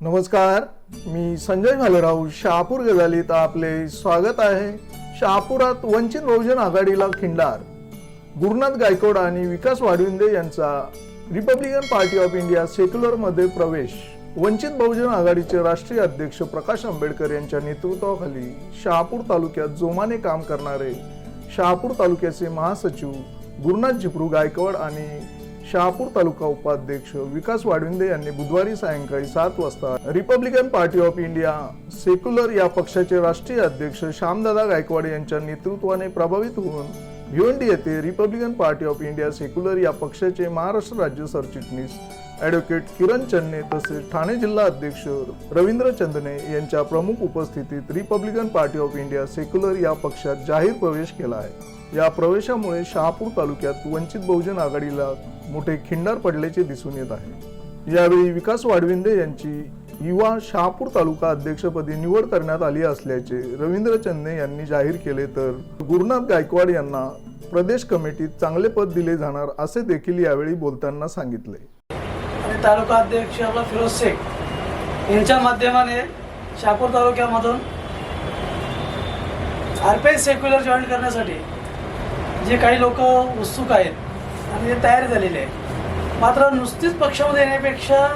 नमस्कार मी संजय भालेराव शहापूर गजालीत आपले स्वागत आहे. शहापुरात वंचित बहुजन आघाडीला खिंडार. गुरुनाथ गायकवाड आणि विकास वाडविंदे यांचा रिपब्लिकन पार्टी ऑफ इंडिया सेक्युलरमध्ये प्रवेश. वंचित बहुजन आघाडीचे राष्ट्रीय अध्यक्ष प्रकाश आंबेडकर यांच्या नेतृत्वाखाली शहापूर तालुक्यात जोमाने काम करणारे शहापूर तालुक्याचे महासचिव गुरुनाथ झिपरू गायकवाड आणि शहापूर तालुका उपाध्यक्ष विकास वाडविंदे यांनी बुधवारी सायंकाळी सात वाजता Republican party of India secular या पक्षाचे राष्ट्रीय अध्यक्ष श्यामदादा गायकवाड यांच्या नेतृत्वाने प्रभावित होऊन भिवंडी येथे Republican party of India secular या पक्षाचे महाराष्ट्र राज्य सरचिटणीस ॲडव्होकेट किरण चन्ने तसेच ठाणे जिल्हा अध्यक्ष रवींद्र चंदने यांच्या प्रमुख उपस्थितीत Republican party of India secular या पक्षात जाहीर प्रवेश केला आहे. या प्रवेशामुळे शहापूर तालुक्यात वंचित बहुजन आघाडीला मोठे खिंडार पडल्याचे दिसून येत आहे. यावेळी विकास वाडविंदे यांची युवा शहापूर तालुका अध्यक्षपदी निवड करण्यात आली असल्याचे रवींद्र चंदे यांनी जाहीर केले तर गुरुनाथ गायकवाड यांना प्रदेश कमिटीत चांगले पद दिले जाणार असे देखील यावेळी बोलताना सांगितले. आणि तालुका अध्यक्ष आपला फिरोज शेख यांच्या माध्यमाने शहापूर तालुक्यामधून आरपीएस सेक्युलर जॉईन करण्यासाठी जे काही लोक उत्सुक आहेत आणि ते तयार झालेले आहे मात्र नुसतीच पक्षामध्ये येण्यापेक्षा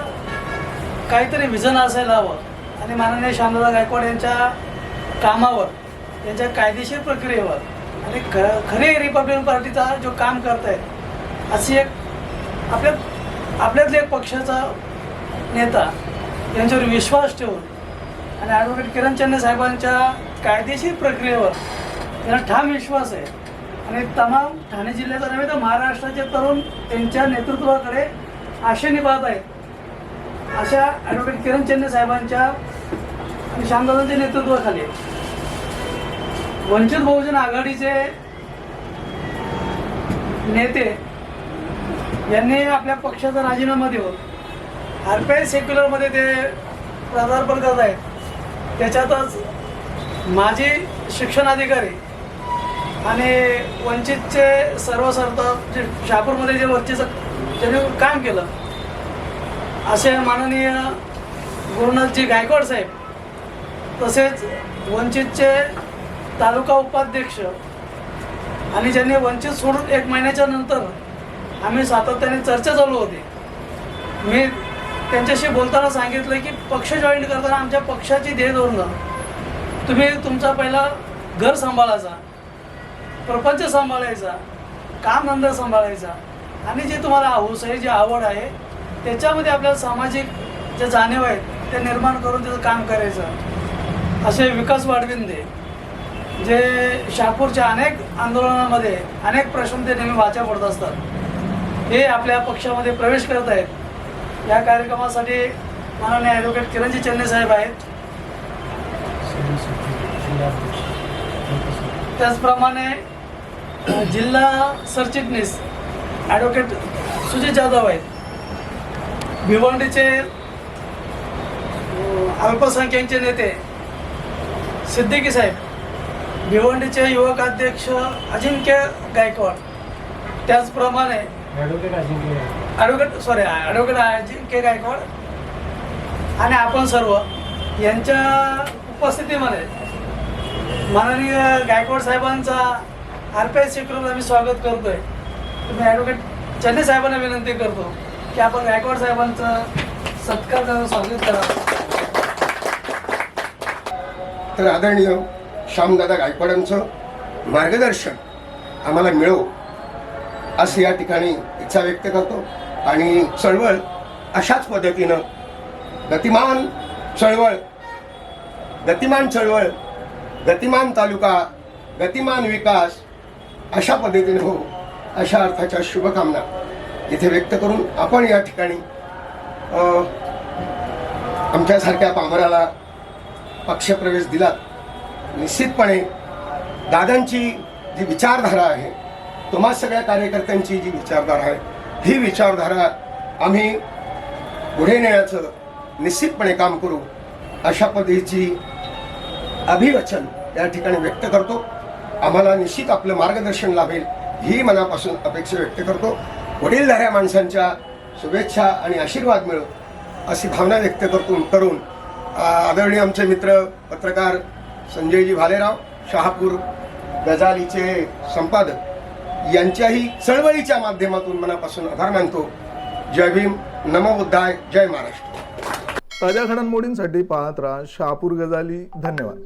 काहीतरी विजन असायला हवं. आणि माननीय श्यामदादा गायकवाड यांच्या कामावर त्यांच्या कायदेशीर प्रक्रियेवर आणि ख खरे रिपब्लिकन पार्टीचा जो काम करत आहेत अशी एक आपल्या आपल्यातले एक पक्षाचा नेता यांच्यावर विश्वास ठेवून आणि ॲडव्होकेट किरण चन्ने साहेबांच्या कायदेशीर प्रक्रियेवर त्यांना ठाम विश्वास आहे. आणि तमाम ठाणे जिल्ह्याचा नव्हे तर महाराष्ट्राचे तरुण त्यांच्या नेतृत्वाकडे आशेने पाहत आहेत. अशा ॲडव्होकेट किरण चन्ने साहेबांच्या आणि श्यामदादांच्या नेतृत्वाखाली वंचित बहुजन आघाडीचे नेते यांनी आपल्या पक्षाचा राजीनामा देऊन आर सेक्युलरमध्ये ते पदार्पण करत आहेत. त्याच्यातच माजी शिक्षणाधिकारी आणि वंचितचे सर्व सर्व जे शहापूरमध्ये जे वरचेचं त्यांनी काम केलं. असे माननीय गुरुनाथजी गायकवाड साहेब तसेच वंचितचे तालुका उपाध्यक्ष आणि ज्यांनी वंचित सोडून एक महिन्याच्या नंतर आम्ही सातत्याने चर्चा चालू होती. मी त्यांच्याशी बोलताना सांगितलं की पक्ष जॉईन करताना आमच्या पक्षाची ध्येय धोरणं तुम्ही तुमचा पहिला घर सांभाळायचा. प्रपंच सांभाळायचा कामधंदा सांभाळायचा. आणि जे तुम्हाला हौस आहे जी आवड आहे त्याच्यामध्ये आपल्याला सामाजिक जे जाणीव आहेत ते निर्माण करून त्याचं काम करायचं. असे विकास वाढविंदे जे शहापूरच्या अनेक आंदोलनामध्ये अनेक प्रश्न ते नेहमी वाचा पडत असतात. हे आपल्या पक्षामध्ये प्रवेश करत आहेत. या कार्यक्रमासाठी माननीय ॲडव्होकेट किरणजी चेन्नई साहेब आहेत. त्याचप्रमाणे जिल्हा सरचिटणीस ॲडव्होकेट सुजित जाधव आहेत. भिवंडीचे अ, अल्पसंख्याकचे नेते सिद्दीकी साहेब भिवंडीचे युवक अध्यक्ष अजिंक्य गायकवाड. त्याचप्रमाणे advocate sorry advocate Ajinkya Gaikwad आणि आपण सर्व यांच्या उपस्थितीमध्ये माननीय गायकवाड साहेबांचा आर पी आय सेक्युलर आम्ही स्वागत करतोय. तुम्ही ॲडव्होकेट चन्ने साहेबांना विनंती करतो की आपण गायकवाड साहेबांचं सत्कार करून स्वागत करा. तर आदरणीय श्यामदादा गायकवाडांचं मार्गदर्शन आम्हाला मिळो असं या ठिकाणी इच्छा व्यक्त करतो. आणि चळवळ अशाच पद्धतीनं गतिमान चळवळ गतिमान चळवळ गतिमान तालुका गतिमान विकास अशा पद्धतीने हो अशा अर्थाच्या शुभकामना इथे व्यक्त करून आपण या ठिकाणी आमच्यासारख्या पामराला पक्षप्रवेश दिलात. निश्चितपणे दादांची जी विचारधारा आहे तुम्हा सगळ्या कार्यकर्त्यांची जी विचारधारा आहे ही विचारधारा आम्ही पुढे नेण्याचं निश्चितपणे काम करू अशा पद्धतीची अभिवचन या ठिकाणी व्यक्त करतो. आम्हाला निश्चित आपलं मार्गदर्शन लाभेल ही मनापासून अपेक्षा व्यक्त करतो. वडीलधाऱ्या माणसांच्या शुभेच्छा आणि आशीर्वाद मिळो अशी भावना व्यक्त करतो करून आदरणीय आमचे मित्र पत्रकार संजयजी भालेराव शहापूर गजालीचे संपादक यांच्याही चळवळीच्या माध्यमातून मनापासून आभार मानतो. जय भीम नमो जय महाराष्ट्र. ताज्या घडामोडींसाठी पाहत राहा शहापूर गजाली. धन्यवाद.